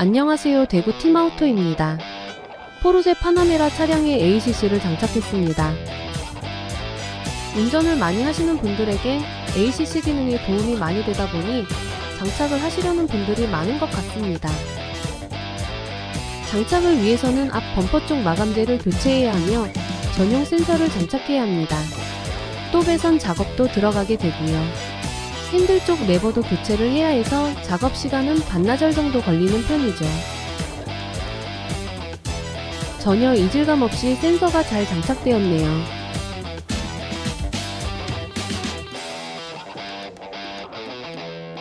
안녕하세요. 대구 팀아우토입니다. 포르쉐 파나메라 차량에 ACC를 장착했습니다. 운전을 많이 하시는 분들에게 ACC 기능이 도움이 많이 되다 보니 장착을 하시려는 분들이 많은 것 같습니다. 장착을 위해서는 앞 범퍼 쪽 마감재를 교체해야 하며 전용 센서를 장착해야 합니다. 또 배선 작업도 들어가게 되고요. 핸들 쪽 레버도 교체를 해야 해서 작업 시간은 반나절 정도 걸리는 편이죠. 전혀 이질감 없이 센서가 잘 장착되었네요.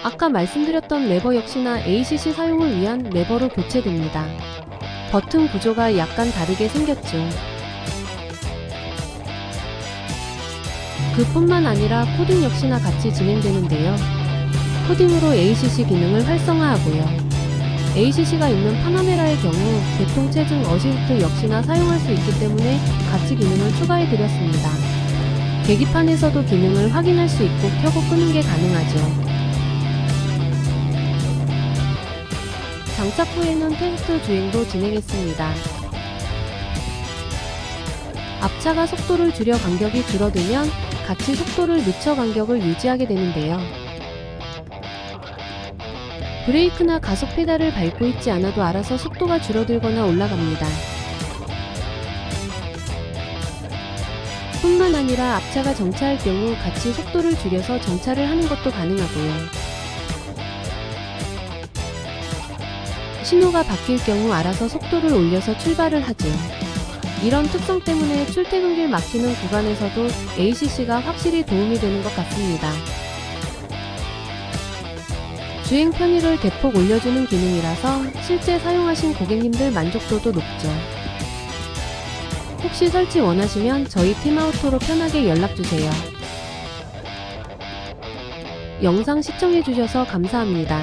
아까 말씀드렸던 레버 역시나 ACC 사용을 위한 레버로 교체됩니다. 버튼 구조가 약간 다르게 생겼죠. 그뿐만 아니라 코딩 역시나 같이 진행되는데요. 코딩으로 ACC 기능을 활성화하고요. ACC가 있는 파나메라의 경우 교통 체증 어시스트 역시나 사용할 수 있기 때문에 같이 기능을 추가해 드렸습니다. 계기판에서도 기능을 확인할 수 있고 켜고 끄는 게 가능하죠. 장착 후에는 테스트 주행도 진행했습니다. 앞차가 속도를 줄여 간격이 줄어들면 같이 속도를 늦춰 간격을 유지하게 되는데요. 브레이크나 가속 페달을 밟고 있지 않아도 알아서 속도가 줄어들거나 올라갑니다. 뿐만 아니라 앞차가 정차할 경우 같이 속도를 줄여서 정차를 하는 것도 가능하고요. 신호가 바뀔 경우 알아서 속도를 올려서 출발을 하죠. 이런 특성 때문에 출퇴근길 막히는 구간에서도 ACC가 확실히 도움이 되는 것 같습니다. 주행 편의를 대폭 올려주는 기능이라서 실제 사용하신 고객님들 만족도도 높죠. 혹시 설치 원하시면 저희 팀아우토로 편하게 연락주세요. 영상 시청해주셔서 감사합니다.